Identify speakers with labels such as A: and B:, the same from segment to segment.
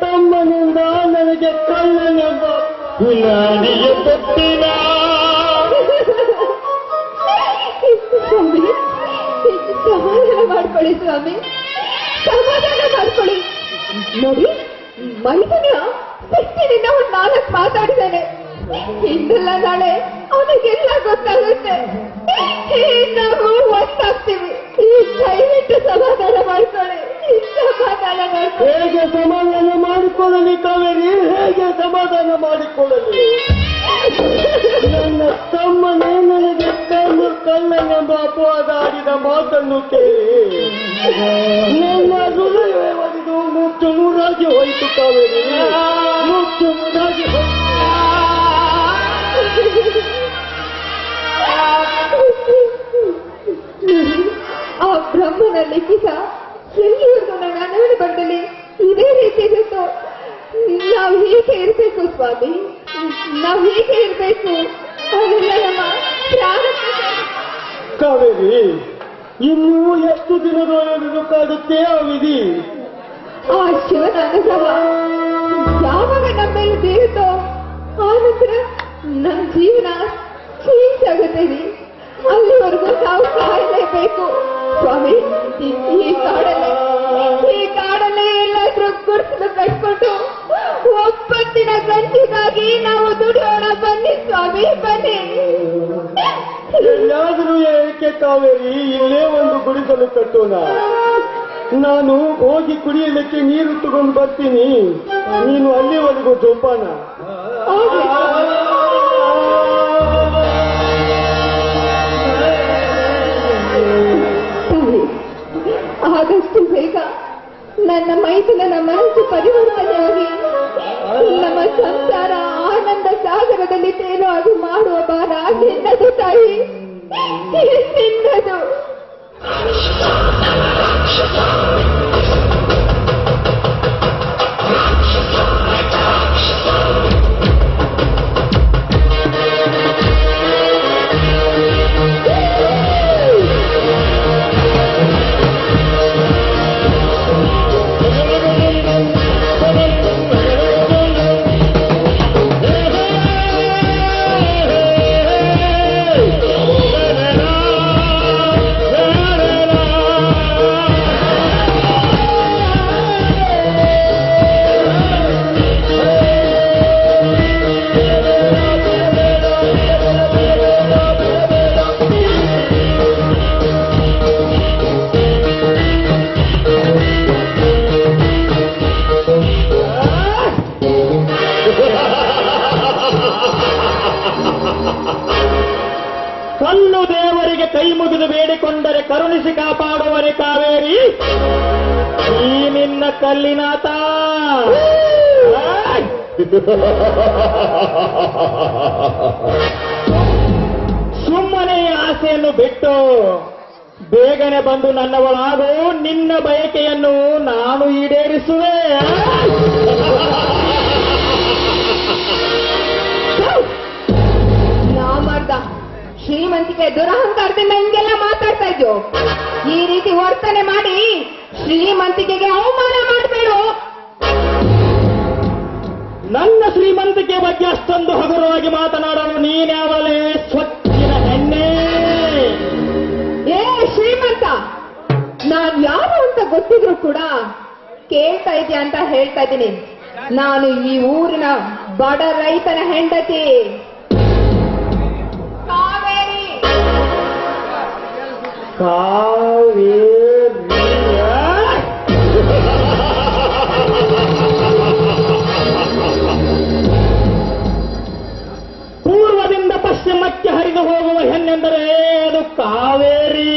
A: ತಮ್ಮನಿಂದ ನನಗೆ ಕಳ್ಳನೆಂಬ ಹುಲಾಡಿಯ ತಪ್ಪಿನ
B: ಸ್ವಾಮಿ ಸಮಾಧಾನ ಮಾಡ್ಕೊಳ್ಳಿ ಸ್ವಾಮಿ. ಸಮಾಧಾನ ಮಾಡ್ಕೊಳ್ಳಿ. ನೋಡಿ, ಮೈದನ ಸಿಟ್ಟಿನಿಂದ ಒಂದು ನಾಲ್ಕು ಮಾತಾಡಿದ್ದಾನೆ ಇಂದಲ್ಲ ನಾಳೆ ಅವನಿಗೆಲ್ಲ ಗೊತ್ತಾಗುತ್ತೆ.
A: ನೂರಾಗಿ ಹೋಯಿತು ಕಾವೇರಿ ಹೋಯಿತು.
B: ಆ ಬ್ರಹ್ಮನ ಲಿಖಿತ ಎಲ್ಲಿವರೆಗೂ ನನ್ನ ಅನವಣ ಬಂದಲ್ಲಿ? ಇದೇ ರೀತಿ ಇರುತ್ತೋ? ನಾವು ಹೇಗೆ ಇರಬೇಕು ಸ್ವಾಮಿ. ನಾವು ಹೇಗೆ ಇರಬೇಕು.
A: ಕಾವೇರಿ, ಇನ್ನೂ ಎಷ್ಟು ದಿನದವರೆಗೂ ಕಾಡುತ್ತೆ ಆ ವಿಧಿ?
B: ಆ ಶಿವನ ಅನುಭವ ಯಾವಾಗ ನಮ್ಮ ಮೇಲೆ ಬೀರುತ್ತೋ ಆ ನಂತರ ನಮ್ಮ ಜೀವನ ಚೇಂಜ್ ಆಗುತ್ತೆ ರೀ ಅಲ್ಲಿವರೆಗೂ ನಾವು ಕಾಯಲೇಬೇಕು. ಸ್ವಾಮಿ, ಈ- ಕಾಡಲ್ಲಿ, ಈ ಕಾಡಲ್ಲಿ ಎಲ್ಲಾದ್ರೂ ಗುಡಿಸಲು ಕಟ್ಕೊಂಡು ಒಪ್ಪತ್ತಿನ ಗಂಟಿಗಾಗಿ ನಾವು ದುಡಿಯೋಣ. ಬನ್ನಿ ಸ್ವಾಮಿ, ಬನ್ನಿ.
A: ಎಲ್ಲಾದರೂ ಏಕೆ ಕಾವೇರಿ ಇಲ್ಲೇ ಒಂದು ಗುಡಿಸಲು ಕಟ್ಟೋಣ. ನಾನು ಹೋಗಿ ಕುಡಿಯಲಿಕ್ಕೆ ನೀರು ತಗೊಂಡು ಬರ್ತೀನಿ ನೀನು ಅಲ್ಲಿವರೆಗೂ ಜೋಪಾನ
B: ಆಗ್ಲಿ. ಸರಿ. ಆದಷ್ಟು ಬೇಗ ನನ್ನ ಮೈದುನನ ಮನಸ್ಸು ಪರಿವರ್ತನೆಯಾಗಿ ನಮ್ಮ ಸಂಸಾರ ಆನಂದ ಸಾಗರದಲ್ಲಿ ತೇಲೋ ಅದು ಮಾಡುವ ಭಾರ ನಿನ್ನದು ತಾಯಿ ನಿನ್ನದು
A: Shut up! ಕಲ್ಲಿನಾಥ ಸುಮ್ಮನೆ ಆಸೆಯನ್ನು ಬಿಟ್ಟು ಬೇಗನೆ ಬಂದು ನನ್ನವಳಾಗು. ನಿನ್ನ ಬಯಕೆಯನ್ನು ನಾನು ಈಡೇರಿಸುವೆ.
B: ಶ್ರೀಮಂತಿಕೆ ದುರಹಂಕಾರದಿಂದ ಹಿಂಗೆಲ್ಲ ಮಾತಾಡ್ತಾ ಇದ್ಯೋ? ಈ ರೀತಿ ವರ್ತನೆ ಮಾಡಿ ಶ್ರೀಮಂತಿಕೆಗೆ ಅವಮಾನ
A: ಶ್ರೀಮಂತಿಕೆ ಬಗ್ಗೆ ಅಷ್ಟೊಂದು ಹಗುರವಾಗಿ ಮಾತನಾಡಲು ನೀನ್ಯಾವಲೇ ಸ್ವಚ್ಛಿನ ಹೆಣ್ಣೆ.
B: ಏ ಶ್ರೀಮಂತ ನಾನ್ ಯಾರು ಅಂತ ಗೊತ್ತಿದ್ರು ಕೂಡ ಕೇಳ್ತಾ ಇದೆಯಾ ಅಂತ ಹೇಳ್ತಾ ಇದ್ದೀನಿ. ನಾನು ಈ ಊರಿನ ಬಡ ರೈತನ ಹೆಂಡತಿ. ಕಾವೇರಿ.
A: ಪೂರ್ವದಿಂದ ಹೆಣ್ಣೆಂದರೆ ಅದು ಕಾವೇರಿ.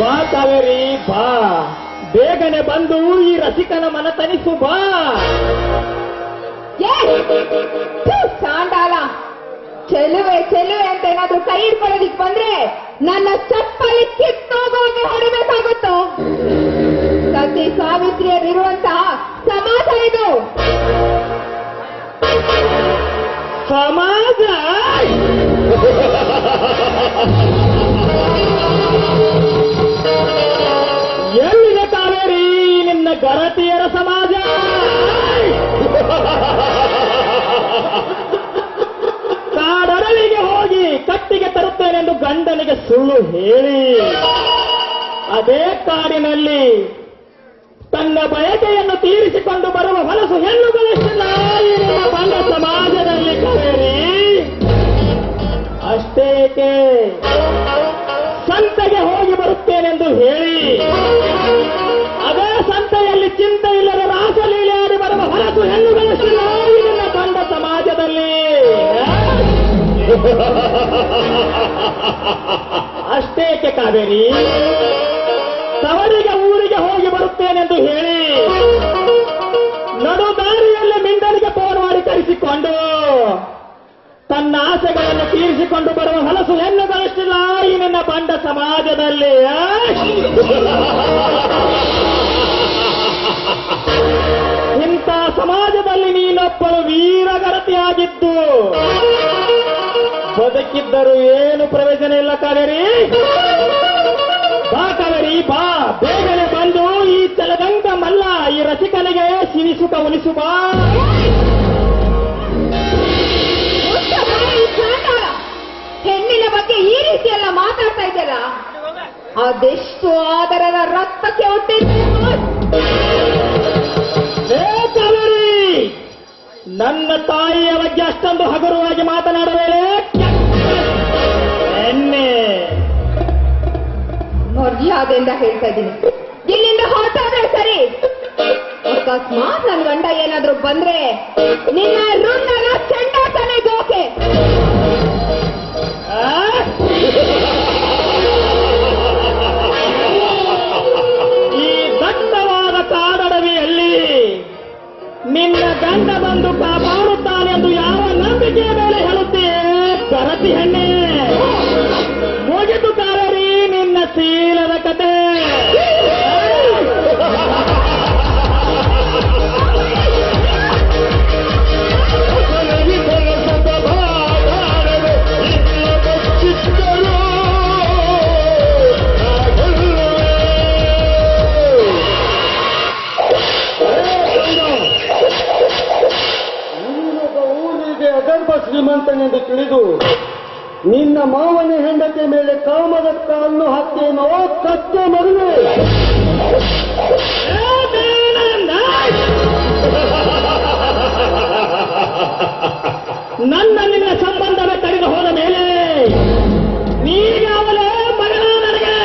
A: ಬಾ ಕಾವೇರಿ, ಬಾ. ಬೇಗನೆ ಬಂದು ಈ ರಸಿಕನ ಮನ ತನಿಸು ಬಾ.
B: ಚಾಂಡಾಲ ಚೆಲುವೆ ಚೆಲುವೆ ಅಂತ ಏನಾದ್ರೂ ಕೈ ಹಿಡ್ಕೊಳ್ಳೋದಿಕ್ ಬಂದ್ರೆ ನನ್ನ ಚಪ್ಪಲಿ ಕಿತ್ತೋಗೋಗಿ ಹೊರಬೇಕಾಗುತ್ತೋ ಸತಿ ಸಾವಿತ್ರಿಯರಿರುವಂತಹ ಸಮಾಜ!
A: ಎಲ್ಲಿದೆ ಕಾವೇರಿ ನಿನ್ನ ಗರತಿಯರ ಸಮಾಜ? ಕಾಡರಳಿಗೆ ಹೋಗಿ ಕಟ್ಟಿಗೆ ತರುತ್ತೇನೆಂದು ಗಂಡನಿಗೆ ಸುಳ್ಳು ಹೇಳಿ. ಅದೇ ಕಾಡಿನಲ್ಲಿ ತನ್ನ ಬಯಕೆಯನ್ನು ತೀರಿಸಿಕೊಂಡು ಬರುವ ಹೊಲಸು ಹೆಣ್ಣು ಬಂಡ ಸಮಾಜದಲ್ಲಿ ಅಷ್ಟೇಕೆ ಸಂತೆಗೆ ಹೋಗಿ ಬರುತ್ತೇನೆಂದು ಹೇಳಿ. ಅದೇ ಸಂತೆಯಲ್ಲಿ ಚಿಂತೆ ಇಲ್ಲದ ರಾಸಲೀಲೆಯಾಡಿ ಬರುವ ಹೊರತು ಹೆಣ್ಣುಗಳಷ್ಟು ಕಂಡ ಸಮಾಜದಲ್ಲಿ. ಅಷ್ಟೇಕೆ ಕಾವೇರಿ? ತವರಿಗೆ ಊರಿಗೆ ಹೋಗಿ ಬರುತ್ತೇನೆಂದು ಹೇಳಿ. ನಡು ದಾರಿಯಲ್ಲಿ ಮಿಂಡನಿಗೆ ಫೋನ್ ಮಾಡಿ ಕರೆಸಿಕೊಂಡು ತನ್ನ ಆಸೆಗಳನ್ನು ತೀರಿಸಿಕೊಂಡು ಬರುವ ಹಲಸು ಎಲ್ಲ ಬಳಸ್ತಿಲ್ಲ ಈ ನನ್ನ ಬಂಡ ಸಮಾಜದಲ್ಲಿ? ಇಂಥ ಸಮಾಜದಲ್ಲಿ ನೀನೊಬ್ಬಳು ವೀರಗರತಿಯಾಗಿದ್ದು. ಬದುಕಿದ್ದರೂ ಏನು ಪ್ರಯೋಜನ ಇಲ್ಲ ಕಾವೇರಿ. ಬಾ ಕಾವೇರಿ, ಬಾ. ಬೇಗನೆ ಬಂದು ಈ ತೆಲಗಂಗ ಮಲ್ಲ ಈ ರಸಿಕನಿಗೆ ಸಿನಿಸುಕ ಉಳಿಸು ಬಾ.
B: ರೀತಿ ಎಲ್ಲ ಮಾತಾಡ್ತಾ ಇದ್ದಲ್ಲ ಅದೆಷ್ಟು ಆದರದ ರಕ್ತಕ್ಕೆ
A: ಹೊಟ್ಟಿದ್ದೇನೆ ನನ್ನ ತಾಯಿಯ ಬಗ್ಗೆ ಅಷ್ಟೊಂದು ಹಗುರವಾಗಿ ಮಾತನಾಡಬೇಡಿ ಎಣ್ಣೆ.
B: ಮರ್ಯಾದೆಯಿಂದ ಹೇಳ್ತಾ ಇದ್ದೀನಿ. ಇಲ್ಲಿಂದ ಹೊರಟಾದ್ರೆ ಸರಿ? ಅಕಸ್ಮಾತ್ ನನ್ ಗಂಡ ಏನಾದ್ರೂ ಬಂದ್ರೆ ನಿನ್ನ ಚಂಡ ಚಂಡಾಟನೆ ಗೋಕೆ
A: ಕಾಮದ ಹತ್ತಿ ಹಾಕೇನೋ ಮದುವೆ ನನ್ನ ನಿನ್ನ ಸಂಬಂಧವೇ ತಡೆದು ಹೋದ ಮೇಲೆ ನೀನಾವಲೇ ಮಗಳ ನನಗೆ.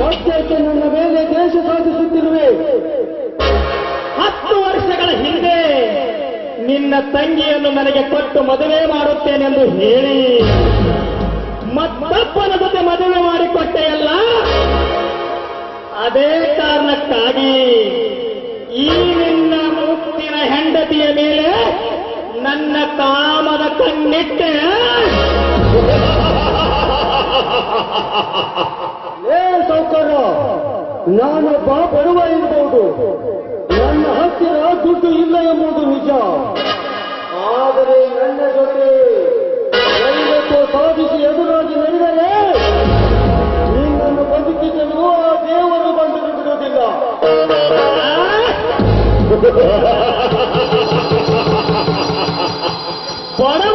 A: ಮತ್ತೆ ನನ್ನ ಮೇಲೆ ದೇಶ ಸಾಧಿಸುತ್ತಿರುವೆ. ಹತ್ತು ವರ್ಷಗಳ ಹಿಂದೆ ನಿನ್ನ ತಂಗಿಯನ್ನು ನನಗೆ ಕೊಟ್ಟು ಮದುವೆ ಮಾಡುತ್ತೇನೆಂದು ಹೇಳಿ. ಮತ್ತೊಬ್ಬನ ಜೊತೆ ಮದುವೆ ಮಾಡಿಕೊಟ್ಟೆಯಲ್ಲ? ಅದೇ ಕಾರಣಕ್ಕಾಗಿ ಈ ನಿನ್ನ ಮುಕ್ತಿನ ಹೆಂಡತಿಯ ಮೇಲೆ ನನ್ನ ಕಾಮದ ಕಣ್ಣಿಟ್ಟೆ. ಏ ಸೌಕರ್ಯ ನಾನೊಬ್ಬ ಬರುವ ಎಂಬುದು ನನ್ನ ಹತ್ತಿರ ದುಡ್ಡು ಇಲ್ಲ ಎಂಬುದು ನಿಜ. ಆದರೆ ನನ್ನ ಜೊತೆ ದೈವತ್ವ ಸಾಧಿಸಿ ಎದುರಾಗಿ ನಡೆದರೆ ನಿನ್ನನ್ನು ಬದುಕಿಸಲು ಆ ದೇವರು ಬಂದು ಬಿಡುವುದಿಲ್ಲ ಬಡವನ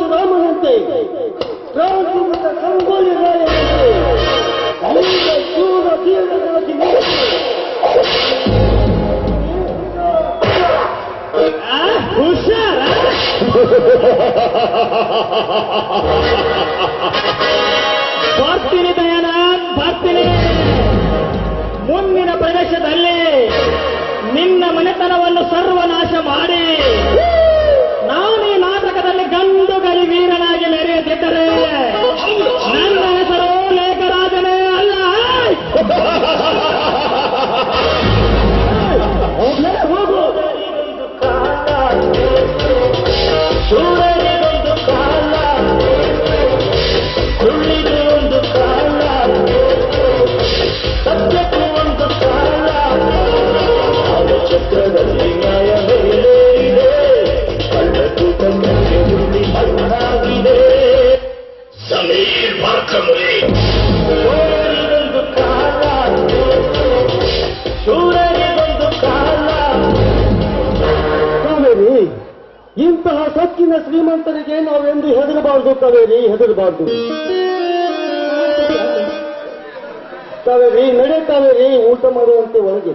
C: ರಾಜು ರಾಮನಂತೆ. ರಾಜಕೀಯ ಸಂಗೋಲಿ ರಾಯನಂತೆ.
A: ಬರ್ತೀನಿ ದಯಾನಾಥ್ ಬರ್ತೀನಿ ಮುಂದಿನ ಪ್ರದೇಶದಲ್ಲಿ ನಿನ್ನ ಮನೆತನವನ್ನು ಸರ್ವನಾಶ ಮಾಡಿ.
C: ಹೆಚ್ಚಿನ ಶ್ರೀಮಂತರಿಗೆ ನಾವೆಂದು ಹೆದರಬಾರ್ದು ಕಾವೇರಿ ಹೆದರಬಾರ್ದು. ಕಾವೇರಿ ನಡೆ ಕಾವೇರಿ ಊಟ ಮಾಡುವಂತೆ ಒಳಗೆ.